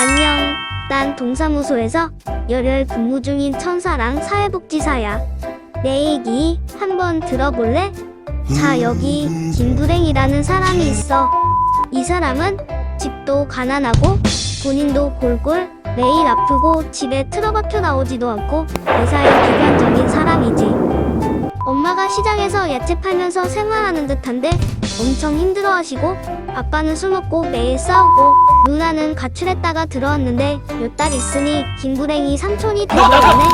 안녕. 난 동사무소에서 열혈 근무 중인 천사랑 사회복지사야. 내 얘기 한번 들어볼래? 자, 여기 김두랭이라는 사람이 있어. 이 사람은 집도 가난하고 본인도 골골 매일 아프고 집에 틀어박혀 나오지도 않고 회사의 기관적인 사람이지. 엄마가 시장에서 야채 팔면서 생활하는 듯한데 엄청 힘들어하시고 아빠는 술 먹고 매일 싸우고 누나는 가출했다가 들어왔는데 몇 달 있으니 김부랭이 삼촌이 되버리네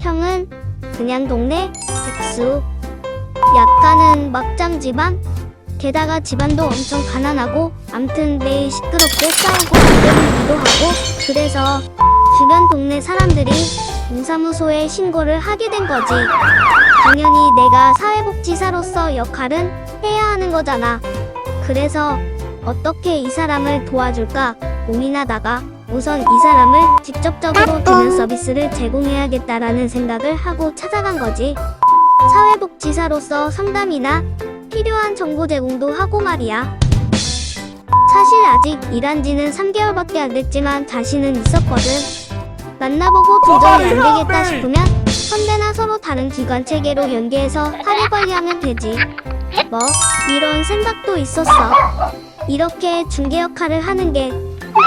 형은 그냥 동네 백수. 약간은 막장 집안? 게다가 집안도 엄청 가난하고 암튼 매일 시끄럽게 싸우고 때리기도 하고 그래서 주변 동네 사람들이 동사무소에 신고를 하게 된 거지 당연히 내가 사회복지사로서 역할은 해야 하는 거잖아. 그래서 어떻게 이 사람을 도와줄까 고민하다가 우선 이 사람을 직접적으로 도면 서비스를 제공해야겠다라는 생각을 하고 찾아간 거지. 사회복지사로서 상담이나 필요한 정보 제공도 하고 말이야. 사실 아직 일한 지는 3개월밖에 안 됐지만 자신은 있었거든. 만나보고 도저히 안 되겠다 싶으면 선배나 서로 다른 기관 체계로 연계해서 사례 관리하면 되지. 뭐 이런 생각도 있었어. 이렇게 중개 역할을 하는 게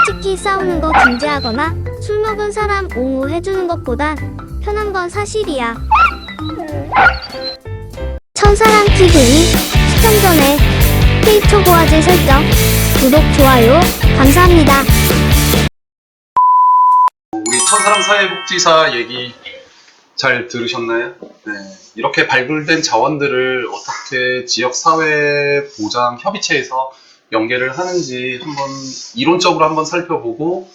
솔직히 싸우는 거 중재하거나 술 먹은 사람 옹호 해주는 것보단 편한 건 사실이야. 천사랑 TV니 시청 전에 K초 고화질 설정, 구독, 좋아요 감사합니다. 우리 천사랑 사회복지사 얘기 잘 들으셨나요? 네. 이렇게 발굴된 자원들을 어떻게 지역사회 보장 협의체에서 연계를 하는지 한번 이론적으로 한번 살펴보고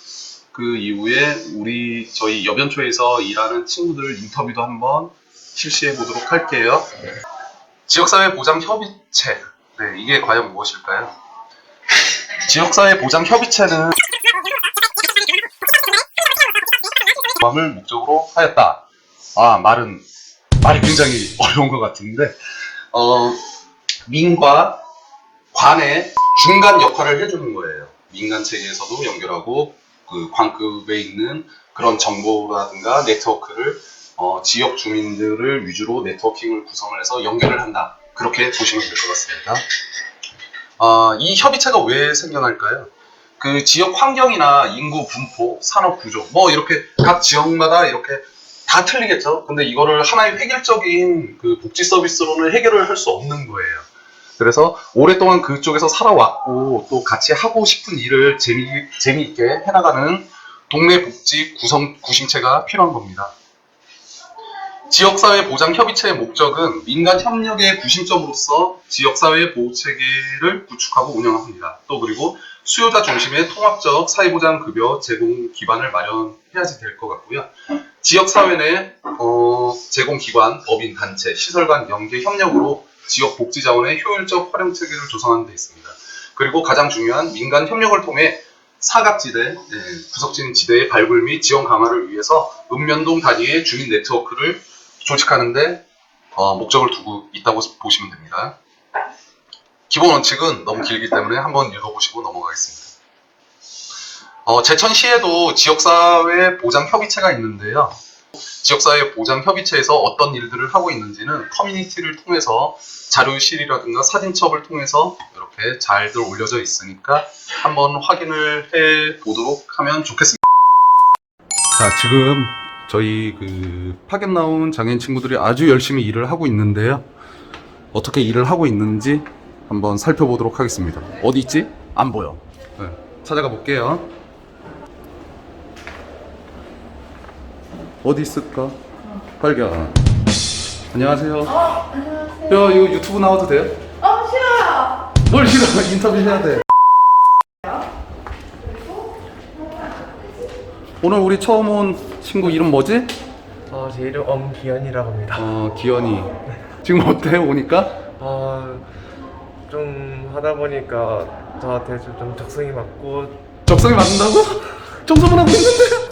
그 이후에 우리 저희 여변초에서 일하는 친구들 인터뷰도 한번 실시해 보도록 할게요. 지역사회 보장 협의체. 네, 이게 과연 무엇일까요? 지역사회 보장 협의체는 마음을 목적으로 하였다. 아, 말은, 말이 굉장히 어려운 것 같은데, 어, 민과 관의 중간 역할을 해주는 거예요. 민간 체계에서도 연결하고, 그 관급에 있는 그런 정보라든가 네트워크를, 어, 지역 주민들을 위주로 네트워킹을 구성을 해서 연결을 한다. 그렇게 보시면 될 것 같습니다. 아, 이 협의체가 왜 생겨날까요? 그 지역 환경이나 인구 분포, 산업 구조, 뭐 이렇게 각 지역마다 이렇게 다 틀리겠죠. 근데 이거를 하나의 획일적인 그 복지 서비스로는 해결을 할 수 없는 거예요. 그래서 오랫동안 그쪽에서 살아왔고 또 같이 하고 싶은 일을 재미, 재미있게 해나가는 동네 복지 구성, 구심체가 필요한 겁니다. 지역사회 보장 협의체의 목적은 민간 협력의 구심점으로서 지역사회 보호 체계를 구축하고 운영합니다. 또 그리고 수요자 중심의 통합적 사회보장 급여 제공 기반을 마련해야지 될 것 같고요. 지역사회 내 어, 제공기관, 법인, 단체, 시설 간 연계 협력으로 지역 복지 자원의 효율적 활용 체계를 조성하는 데 있습니다. 그리고 가장 중요한 민간 협력을 통해 사각지대, 예, 구석진 지대의 발굴 및 지원 강화를 위해서 읍면동 단위의 주민 네트워크를 조직하는데 어, 목적을 두고 있다고 보시면 됩니다. 기본 원칙은 너무 길기 때문에 한번 읽어보시고 넘어가겠습니다. 어, 제천시에도 지역사회 보장 협의체가 있는데요. 지역사회 보장 협의체에서 어떤 일들을 하고 있는지는 커뮤니티를 통해서 자료실이라든가 사진첩을 통해서 이렇게 잘들 올려져 있으니까 한번 확인을 해 보도록 하면 좋겠습니다. 자, 지금 저희 그 파견 나온 장애인 친구들이 아주 열심히 일을 하고 있는데요. 어떻게 일을 하고 있는지 한번 살펴보도록 하겠습니다. 어디 있지? 안 보여. 네, 찾아가 볼게요. 어디 있을까? 발견. 안녕하세요. 어, 안녕하세요. 야, 이거 유튜브 나와도 돼요? 어, 싫어요. 뭘 싫어? 인터뷰 해야 돼. 오늘 우리 처음 온 친구 이름 뭐지? 어, 제 이름 엄기현이라고 합니다. 어, 기현이. 지금 어때? 오니까? 어, 좀 하다 보니까 저한테 좀, 좀 적성이 맞고 적성이 맞는다고? 청소만 하고 있는데?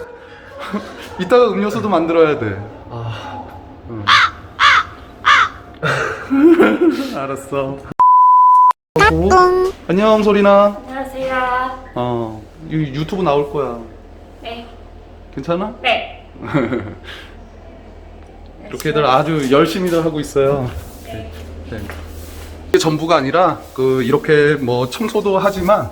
이따가 음료수도 만들어야 돼. 아, 응. 알았어. 안녕, 소리나. 안녕하세요. 어, 유, 유튜브 나올 거야. 네. 괜찮아? 네. 이렇게들 아주 열심히들 하고 있어요. 네. 네. 이게 전부가 아니라 그 이렇게 뭐 청소도 하지만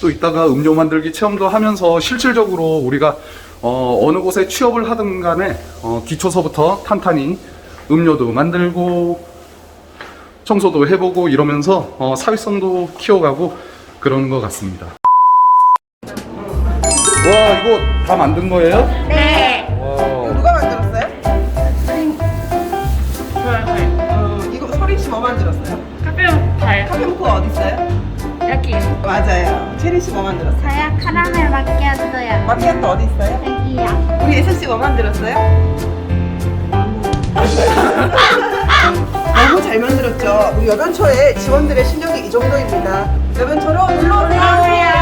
또 이따가 음료 만들기 체험도 하면서 실질적으로 우리가 어, 어느 곳에 취업을 하든 간에 어, 기초서부터 탄탄히 음료도 만들고 청소도 해보고 이러면서 어, 사회성도 키워가고 그러는 것 같습니다. 와 이거 다 만든 거예요? 네. 달. 카페모코 어디 있어요? 여기. 맞아요. 체리 씨 뭐 만들었어요? 저야 카라멜 마키아토야. 마키아토 어디 있어요? 여기야. 우리 예슬 씨 뭐 만들었어요? 너무 잘 만들었죠. 우리 여변초의 직원들의 실력이 이 정도입니다. 여변초로 놀러 오세요.